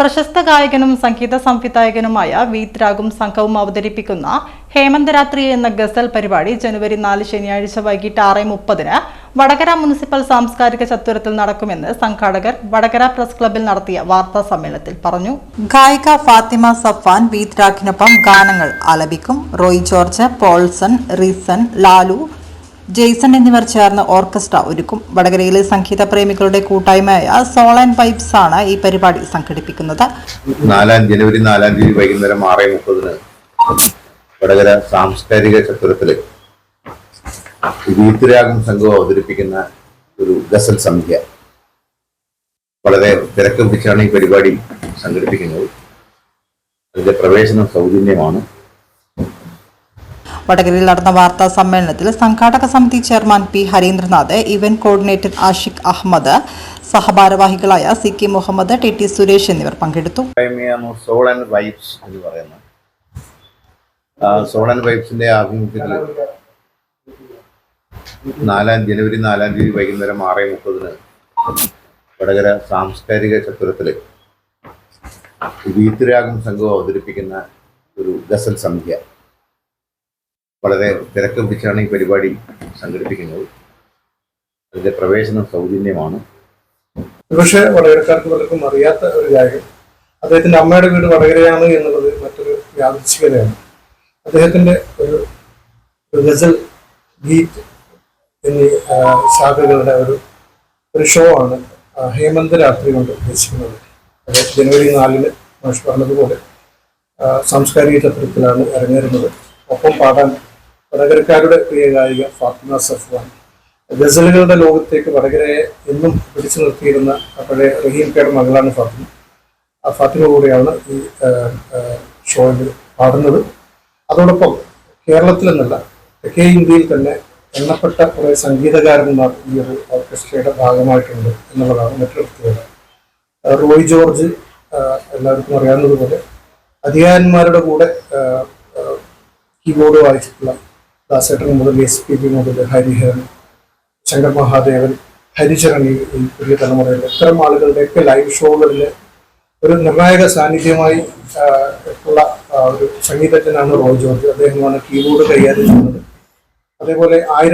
പ്രശസ്ത ഗായകനും സംഗീത സംവിധായകനുമായ വീത്രാഗും സംഘവും അവതരിപ്പിക്കുന്ന ഹേമന്തരാത്രി എന്ന ഗസൽ പരിപാടി ജനുവരി നാല് ശനിയാഴ്ച വൈകിട്ട് ആറ് മുപ്പതിന് വടകര മുനിസിപ്പൽ സാംസ്കാരിക ചത്വരത്തിൽ നടക്കുമെന്ന് സംഘാടകർ വടകര പ്രസ് ക്ലബിൽ നടത്തിയ വാർത്താ സമ്മേളനത്തിൽ പറഞ്ഞു. ഗായിക ഫാത്തിമ സഫാൻ വീത്രാഗിനൊപ്പം ഗാനങ്ങൾ ആലപിക്കും. Roy George Paulson reason Lalu Jason എന്നിവർ ചേർന്ന് ഓർക്കസ്ട്ര ഒരുക്കും. വടകരയിലെ സംഗീത പ്രേമികളുടെ കൂട്ടായ്മയായ സോൾ ആൻഡ് പൈപ്സ് ആണ് ഈ പരിപാടി സംഘടിപ്പിക്കുന്നത്. നാലാം ജനുവരി നാലാം തീയതി വൈകുന്നേരം ആറ് മുപ്പതിന് വടകര സാംസ്കാരിക ചത്രത്തിൽ വീട്ടുരാഗം സംഘം അവതരിപ്പിക്കുന്ന ഒരു ഗസൽ സംഖ്യ വളരെ തിരക്ക് പിടിച്ചാണ് ഈ പരിപാടി സംഘടിപ്പിക്കുന്നത്. അതിന്റെ പ്രവേശനം സൗജന്യമാണ്. വടകരയിൽ നടന്ന വാർത്താ സമ്മേളനത്തിൽ സംഘാടക സമിതി chairman P Harindranath event coordinator Ashiq Ahmed സഹഭാരവാഹികളായ C K Muhammad T T Suresh എന്നിവർ പങ്കെടുത്തു. സോൾ ആൻഡ് എന്ന് സോൾ ആൻഡ് നാലാം ജനുവരി നാലാം തീയതി വൈകുന്നേരം ആറ് മുപ്പതിന് വടകര സാംസ്കാരിക ചത്വരത്തിൽ വീട്ടുരാഗം സംഘം അവതരിപ്പിക്കുന്ന ഒരു ഗസൽ സംഖ്യ വളരെ തിരക്കം പിടിച്ചാണ് ഈ പരിപാടി സംഘടിപ്പിക്കുന്നത്. അതിന്റെ പ്രവേശനം സൗജന്യമാണ്. പക്ഷേ വടകരക്കാർക്ക് പലർക്കും അറിയാത്ത ഒരു കാര്യം. അദ്ദേഹത്തിന്റെ അമ്മയുടെ വീട് വടകരയാണ് എന്നുള്ളത് മറ്റൊരു യാദൃച്ഛികതയാണ് അദ്ദേഹത്തിന്റെ ഒരു ഗസൽ ഗീറ്റ് എന്നീ ശാഖകളുടെ ഒരു ഒരു ഷോ ആണ് ഹേമന്ത് രാത്രി കൊണ്ട് ഉദ്ദേശിക്കുന്നത്. ജനുവരി നാലിന് മനുഷ്യ പറഞ്ഞതുപോലെ സാംസ്കാരിക ചത്രത്തിലാണ് ഇറങ്ങിയിരുന്നത് ഒപ്പം പാടാൻ വടകരക്കാരുടെ പ്രിയ ഗായിക ഫാത്തിമ സഫ്വാൻ. ഗസലുകളുടെ ലോകത്തേക്ക് വടകരയെ എന്നും പിടിച്ചു നിർത്തിയിരുന്ന പഴയ റഹീം കയുടെ മകളാണ് ഫാത്തിമ. ആ ഫാത്തിമ കൂടെയാണ് ഈ ഷോയിൽ പാടുന്നത്. അതോടൊപ്പം കേരളത്തിൽ നിന്നല്ല തെക്കേ ഇന്ത്യയിൽ തന്നെ എണ്ണപ്പെട്ട കുറേ സംഗീതകാരന്മാർ ഈ ഒരു ഓർക്കസ്ട്രയുടെ ഭാഗമായിട്ടുണ്ട് എന്നുള്ളതാണ് മറ്റൊരു പ്രത്യേകത. റോയ് ജോർജ് എല്ലാവർക്കും അറിയാവുന്നതുപോലെ അധികാരന്മാരുടെ കൂടെ കീബോർഡ് വായിച്ചിട്ടുള്ള ദാസേട്ടൻ മുതൽ എസ് പി ബി മുതൽ ഹരിഹരൻ ശങ്കർ മഹാദേവൻ ഹരിചരൺ ഈ പുതിയ തലമുറയിൽ ഇത്തരം ആളുകളുടെയൊക്കെ ലൈവ് ഷോകളിൽ ഒരു നിർണായക സാന്നിധ്യമായി ഉള്ള ഒരു സംഗീതജ്ഞനാണ് റോയ് ജോർജ്. അദ്ദേഹമാണ് കീബോർഡ് കൈകാര്യം ചെയ്യുന്നത്. അതേപോലെ ആയിരം